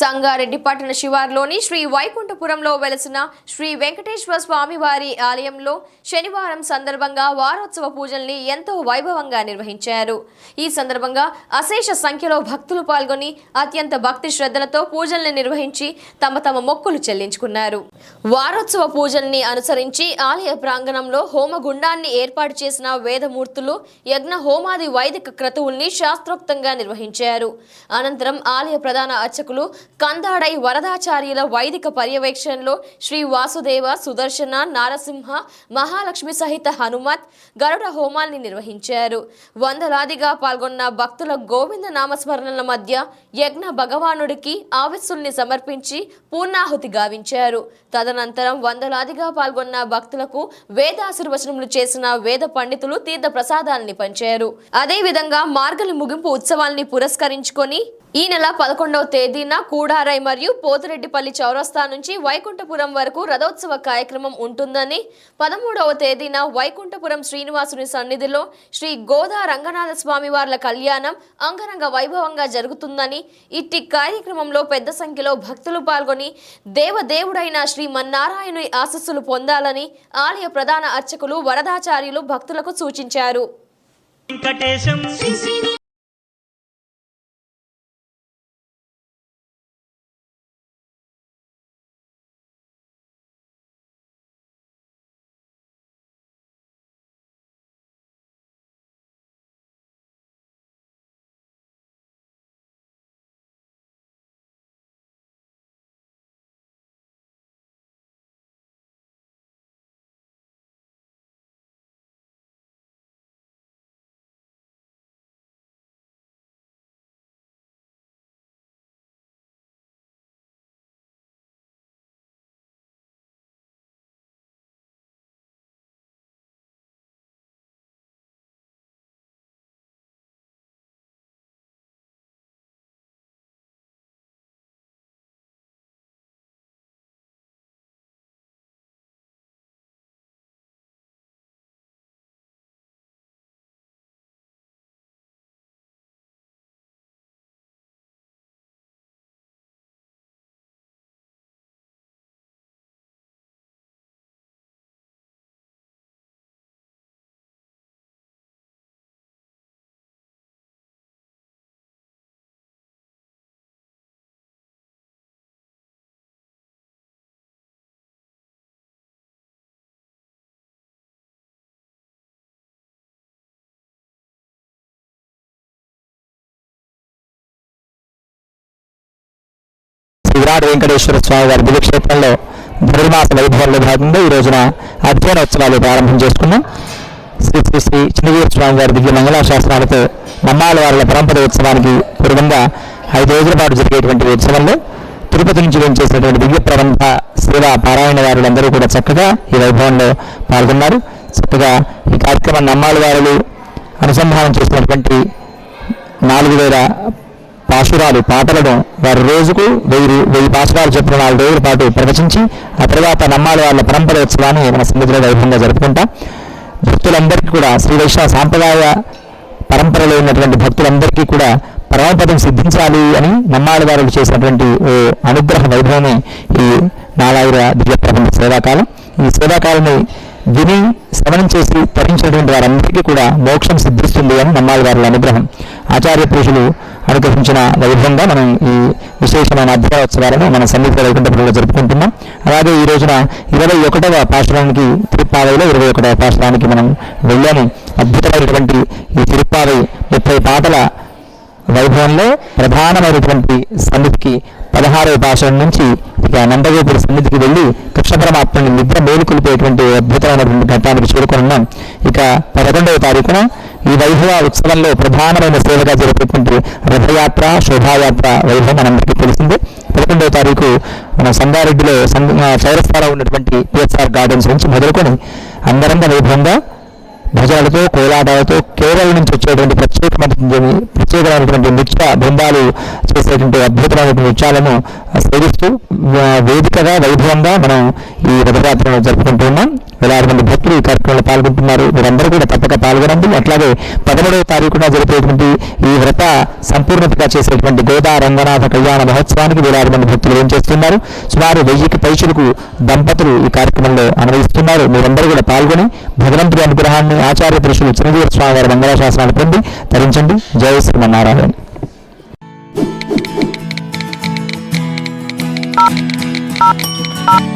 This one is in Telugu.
సంగారెడ్డి పట్టణ శివార్లోని శ్రీ వైకుంఠపురంలో వెలసిన శ్రీ వెంకటేశ్వర స్వామి వారి ఆలయంలో శనివారం సందర్భంగా వారోత్సవ పూజల్ని ఎంతో వైభవంగా నిర్వహించారు. ఈ సందర్భంగా అశేష సంఖ్యలో భక్తులు పాల్గొని అత్యంత భక్తి శ్రద్ధలతో పూజల్ని నిర్వహించి తమ తమ మొక్కులు చెల్లించుకున్నారు. వారోత్సవ పూజల్ని అనుసరించి ఆలయ ప్రాంగణంలో హోమగుండాన్ని ఏర్పాటు చేసిన వేదమూర్తులు యజ్ఞ హోమాది వైదిక క్రతువుల్ని శాస్త్రోక్తంగా నిర్వహించారు. అనంతరం ఆలయ ప్రధాన అర్చకులు కందాడై వరదాచార్యుల వైదిక పర్యవేక్షణలో శ్రీ వాసుదేవ సుదర్శన నారసింహ మహాలక్ష్మి సహిత హనుమత్ గరుడ హోమాన్ని నిర్వహించారు. వందలాదిగా పాల్గొన్న భక్తుల గోవింద నామస్మరణల మధ్య యజ్ఞ భగవానుడికి ఆవిస్సుల్ని సమర్పించి పూర్ణాహుతి గావించారు. తదనంతరం వందలాదిగా పాల్గొన్న భక్తులకు వేదాశీర్వచనములు చేసిన వేద పండితులు తీర్థ ప్రసాదాల్ని పంచారు. అదేవిధంగా మార్గలి ముగింపు ఉత్సవాల్ని పురస్కరించుకొని ఈ నెల పదకొండవ తేదీన కూడారై మరియు పోతిరెడ్డిపల్లి చౌరస్తా నుంచి వైకుంఠపురం వరకు రథోత్సవ కార్యక్రమం ఉంటుందని పదమూడవ తేదీన వైకుంఠపురం శ్రీనివాసుని సన్నిధిలో శ్రీ గోదా రంగనాథ స్వామి వార్ల కళ్యాణం అంగరంగ వైభవంగా జరుగుతుందని ఇట్టి కార్యక్రమంలో పెద్ద సంఖ్యలో భక్తులు పాల్గొని దేవదేవుడైన శ్రీమన్నారాయణుని ఆశస్సులు పొందాలని ఆలయ ప్రధాన అర్చకులు వరదాచార్యులు భక్తులకు సూచించారు. విరాట్ వెంకటేశ్వర స్వామి వారి దివ్యక్షేత్రంలో ధనుర్మాస వైభవంలో భాగంగా ఈ రోజున అధ్యయనోత్సవాలు ప్రారంభం చేసుకున్నాం శ్రీ శ్రీ శ్రీ చిన్నవీర స్వామి వారి దివ్య మంగళాశాస్త్రాలతో మమ్మాల వారుల పరంపర ఉత్సవానికి పూర్వంగా ఐదు రోజుల పాటు జరిగేటువంటి ఉత్సవంలో తిరుపతి నుంచి వేంచేసినటువంటి దివ్య ప్రారంభ సేవా పారాయణ వారులందరూ కూడా చక్కగా ఈ వైభవంలో పాల్గొన్నారు. చక్కగా ఈ కార్యక్రమాన్ని అమ్మాల వారులు అనుసంధానం చేసినటువంటి నాలుగు వేల పాశురాలు పాటలను వారి రోజుకు వెయ్యి వెయ్యి పాశురాలు చెప్పిన నాలుగు రోజుల పాటు ప్రవచించి ఆ తర్వాత నమ్మాలి వాళ్ళ పరంపర ఉత్సవాన్ని మన సన్నిధిలో వైభవంగా జరుపుకుంటాం. భక్తులందరికీ కూడా శ్రీ వైష్ణవ సాంప్రదాయ పరంపరలో ఉన్నటువంటి భక్తులందరికీ కూడా పరమపదం సిద్ధించాలి అని నమ్మాలి వారు చేసినటువంటి ఓ అనుగ్రహ వైభవమే ఈ నాలాయిర దివ్య ప్రబంధ సేవాకాలం. ఈ సేవాకాలని విని శ్రవణం చేసి తరించినటువంటి వారందరికీ కూడా మోక్షం సిద్ధిస్తుంది అని నమ్మాలి వారి అనుగ్రహం. ఆచార్య పురుషులు అనుగ్రహించిన వైభవంగా మనం ఈ విశేషమైన అధ్యాయోత్సవాలను మన సన్నిధి వైకుంఠపురంలో జరుపుకుంటున్నాం. అలాగే ఈ రోజున ఇరవై ఒకటవ పాశ్రానికి తిరుప్పావైలో ఇరవై ఒకటవ పాశ్రానికి మనం వెళ్ళాము. అద్భుతమైనటువంటి ఈ తిరుప్పావై ముప్పై పాటల వైభవంలో ప్రధానమైనటువంటి సన్నిధికి పదహారవ పాశం నుంచి ఇక నందగోపురి సన్నిధికి వెళ్ళి కృష్ణ పరమాత్మని నిద్ర మేలుకొలిపేటువంటి అద్భుతమైనటువంటి ఘట్టానికి చేరుకున్నాం ఇక పదకొండవ తారీఖున ఈ వైభవ ఉత్సవంలో ప్రధానమైన సేవగా జరిపేటువంటి రథయాత్ర శోభాయాత్ర వైభవం మనందరికీ తెలిసిందే. పదకొండవ తారీఖు మన సంగారెడ్డిలో సం- చౌరస్తాలో ఉన్నటువంటి పిఎస్ఆర్ గార్డెన్స్ నుంచి మొదలుకొని అందరంగా వైభవంగా భజనలతో కోలాటాలతో కేరళ నుంచి వచ్చేటువంటి ప్రత్యేకమైనటువంటి ప్రత్యేకమైనటువంటి నృత్య బృందాలు చేసేటువంటి అద్భుతమైనటువంటి నృత్యాలను సేవిస్తూ వేదికగా వైభవంగా మనం ఈ రథయాత్రను జరుపుకుంటూ ఉన్నాం వేలాది మంది భక్తులు ఈ కార్యక్రమంలో పాల్గొంటున్నారు. మీరందరూ కూడా తప్పక పాల్గొనండి. అట్లాగే పదమూడవ తారీఖున జరిపేటువంటి ఈ వ్రత సంపూర్ణతగా చేసేటువంటి గోదా రంగనాథ కళ్యాణ మహోత్సవానికి వేలాది మంది భక్తులు ఏం చేస్తున్నారు? సుమారు వెయ్యికి పైచులకు దంపతులు ఈ కార్యక్రమంలో అనుభవిస్తున్నారు మీరందరూ కూడా పాల్గొని భగవంతుడి అనుగ్రహాన్ని ఆచార్య పురుషులు చిరంజీవి స్వామి వారి మంగళాశాసనాలు పొంది ధరించండి జయ శ్రీమన్నారాయణ. Bye.